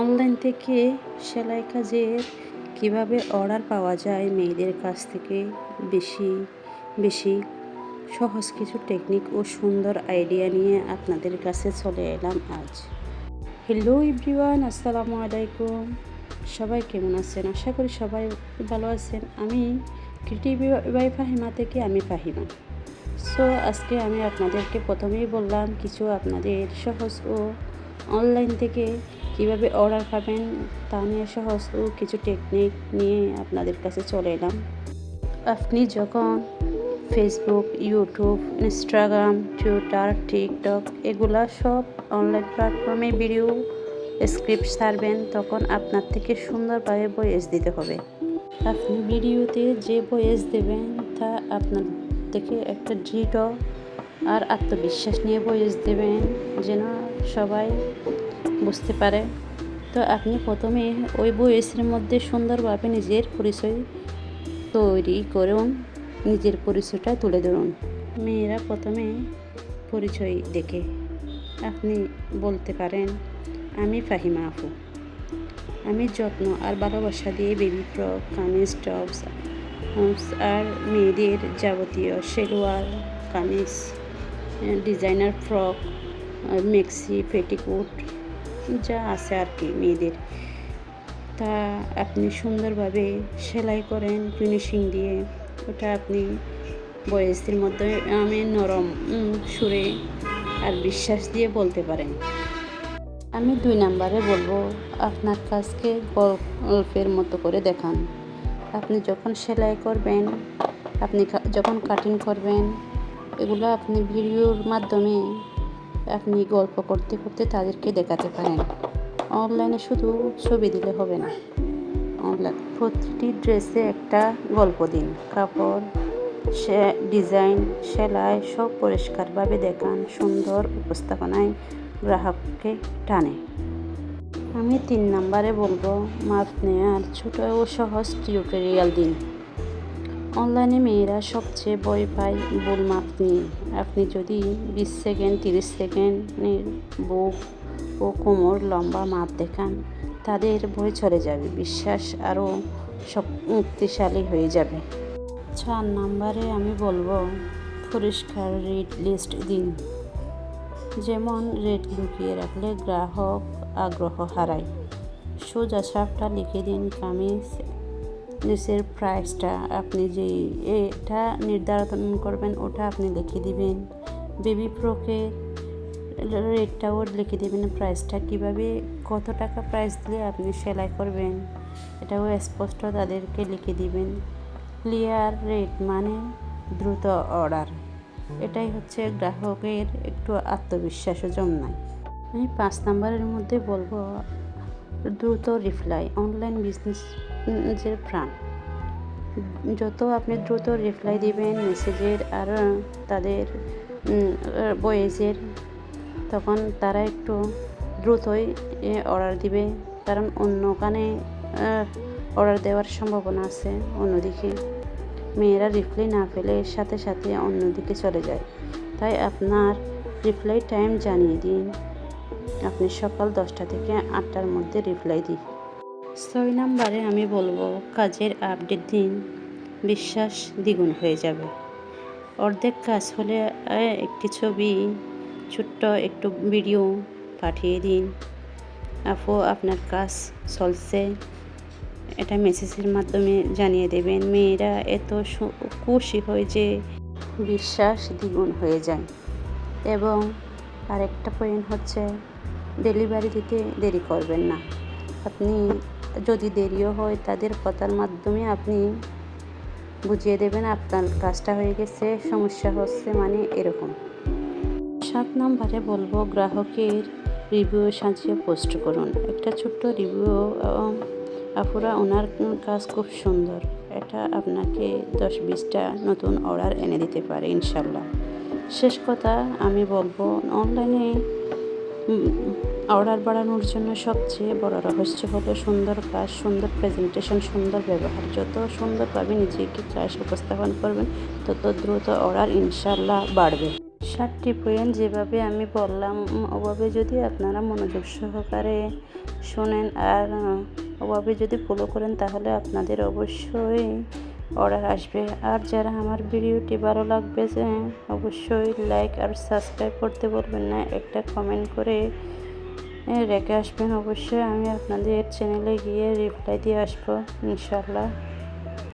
Online থেকে সেলাই কাজের কীভাবে অর্ডার পাওয়া যায় মেয়েদের কাছ থেকে বেশি বেশি সহজ কিছু টেকনিক ও সুন্দর আইডিয়া নিয়ে আপনাদের কাছে চলে এলাম আজ। হ্যালো এভরিওয়ান আসসালামু আলাইকুম। সবাই কেমন আছেন? আশা করি সবাই ভালো আছেন। আমি ক্রিয়েটিভ বাই ফাহিমা থেকে আমি ফাহিমা। সো আজকে আমি আপনাদেরকে প্রথমেই বললাম, কিছু আপনাদের সহজ ও অনলাইন থেকে কীভাবে অর্ডার পাবেন তা নিয়ে সহজ কিছু টেকনিক নিয়ে আপনাদের কাছে চলে এলাম। আপনি যখন Facebook YouTube Instagram Twitter TikTok এগুলা সব অনলাইন প্ল্যাটফর্মে ভিডিও স্ক্রিপ্ট সারবেন তখন আপনার থেকে সুন্দরভাবে ভয়েস দিতে হবে। আপনি ভিডিওতে যে ভয়েস দেবেন, তা আপনার থেকে একটা দৃঢ় আর আত্মবিশ্বাস নিয়ে ভয়েস দেবেন, যেন সবাই বুঝতে পারে। তো আপনি প্রথমে ওই বয়সের মধ্যে সুন্দরভাবে নিজের পরিচয় তৈরি করুন, নিজের পরিচয়টা তুলে ধরুন। মেয়েরা প্রথমে পরিচয় দেখে। আপনি বলতে পারেন, আমি ফাহিমা আপু আমি যত্ন আর ভালোবাসা দিয়ে বেবি ফ্রক কামিজ টপস আর মেয়েদের যাবতীয় শেরওয়ার kameez designer frock maxi petticoat যা আছে আর কি মেয়েদের। তা আপনি সুন্দরভাবে সেলাই করেন ফিনিশিং দিয়ে। ওটা আপনি বয়সের মধ্যে, আমি নরম সুরে আর বিশ্বাস দিয়ে বলতে পারেন। আমি দুই নাম্বারে বলব, আপনার কাজকে গল্পের মতো করে দেখান। আপনি যখন সেলাই করবেন, আপনি যখন কাটিং করবেন, এগুলো আপনি ভিডিওর মাধ্যমে আপনি গল্প করতে করতে তাদেরকে দেখাতে পারেন। অনলাইনে শুধু ছবি দিলে হবে না। অনলাইন প্রতিটি ড্রেসে একটা গল্প দিন। কাপড়, সে, ডিজাইন, সেলাই সব পরিষ্কারভাবে দেখান। সুন্দর উপস্থাপনায় গ্রাহককে টানে। আমি তিন নাম্বারে বলব মাপ নেওয়ার ছোট ও সহজ টিউটোরিয়াল দিন। অনলাইনে মেয়েরা সবচেয়ে ভয় পায় ভুল মাপ নিয়ে। আপনি যদি বিশ সেকেন্ড, তিরিশ সেকেন্ডের বুক ও কোমর লম্বা মাপ দেখান, তাদের ভয় চলে যাবে, বিশ্বাস আরও শক্তিশালী হয়ে যাবে। চার নাম্বারে আমি বলব পরিষ্কার রেট লিস্ট দিন। যেমন রেট লুকিয়ে রাখলে গ্রাহক আগ্রহ হারায়। সোজা সাপটা লিখে দিন, কামিজ নিচের প্রাইসটা আপনি যে এটা নির্ধারণ করবেন, ওটা আপনি লিখে দিবেন। বেবি ফ্রকের রেটটাও লিখে দেবেন প্রাইসটা কীভাবে, কত টাকা প্রাইস দিলে আপনি সেলাই করবেন, এটাও স্পষ্ট তাদেরকে লিখে দিবেন। ক্লিয়ার রেট মানে দ্রুত অর্ডার এটাই হচ্ছে গ্রাহকের একটু আত্মবিশ্বাসও জন্মায় আমি পাঁচ নাম্বারের মধ্যে বলব, দ্রুত রিপ্লাই অনলাইন বিজনেসের প্রাণ। যত আপনি দ্রুত রিপ্লাই দিবেন মেসেজের আর তাদের বয়েজের তখন তারা একটু দ্রুতই অর্ডার দিবে। কারণ অন্য ওখানে অর্ডার দেওয়ার সম্ভাবনা আছে অন্যদিকে। মেয়েরা রিপ্লাই না পেলে সাথে সাথে অন্যদিকে চলে যায়। তাই আপনার রিপ্লাই টাইম জানিয়ে দিন। আপনি সকাল দশটা থেকে আটটার মধ্যে রিপ্লাই দিন। ছয় নাম্বারে আমি বলব, কাজের আপডেট দিন, বিশ্বাস দ্বিগুণ হয়ে যাবে। অর্ধেক কাজ হলে একটি ছবি, ছোট্ট একটু ভিডিও পাঠিয়ে দিন। আপু, আপনার কাজ চলছে। এটা মেসেজের মাধ্যমে জানিয়ে দেবেন। মেয়েরা এত খুশি হয় যে বিশ্বাস দ্বিগুণ হয়ে যায়। এবং আরেকটা পয়েন্ট হচ্ছে ডেলিভারি দিতে দেরি করবেন না। আপনি যদি দেরিও হয় তাদের কথার মাধ্যমে আপনি বুঝিয়ে দেবেন আপনার কাজটা হয়ে গেছে, সমস্যা হচ্ছে মানে এরকম। সাত নম্বরে বলব, গ্রাহকের রিভিউ সাজিয়ে পোস্ট করুন। একটা ছোট্ট রিভিউ আপুরা ওনার কাজ খুব সুন্দর। এটা আপনাকে দশ বিশটা নতুন অর্ডার এনে দিতে পারে, ইনশাল্লাহ। শেষ কথা আমি বলব, অনলাইনে অর্ডার বাড়ানোর জন্য সবচেয়ে বড় রহস্য হলো সুন্দর কাজ সুন্দর প্রেজেন্টেশন সুন্দর ব্যবহার। যত সুন্দরভাবে নিজেকে কাজ উপস্থাপন করবেন, তত দ্রুত অর্ডার ইনশাল্লাহ বাড়বে। সাতটি পয়েন্ট যেভাবে আমি বললাম, ওভাবে যদি আপনারা মনোযোগ সহকারে শোনেন আর, ওভাবে যদি ফলো করেন, তাহলে আপনাদের অবশ্যই অর্ডার আসবে। আর যারা আমার ভিডিওটি ভালো লাগবে, যে অবশ্যই লাইক আর সাবস্ক্রাইব করতে বলবেন না, একটা কমেন্ট করে রেখে আসবেন। অবশ্যই আমি আপনাদের চ্যানেলে গিয়ে রিপ্লাই দিয়ে আসব ইনশাল্লাহ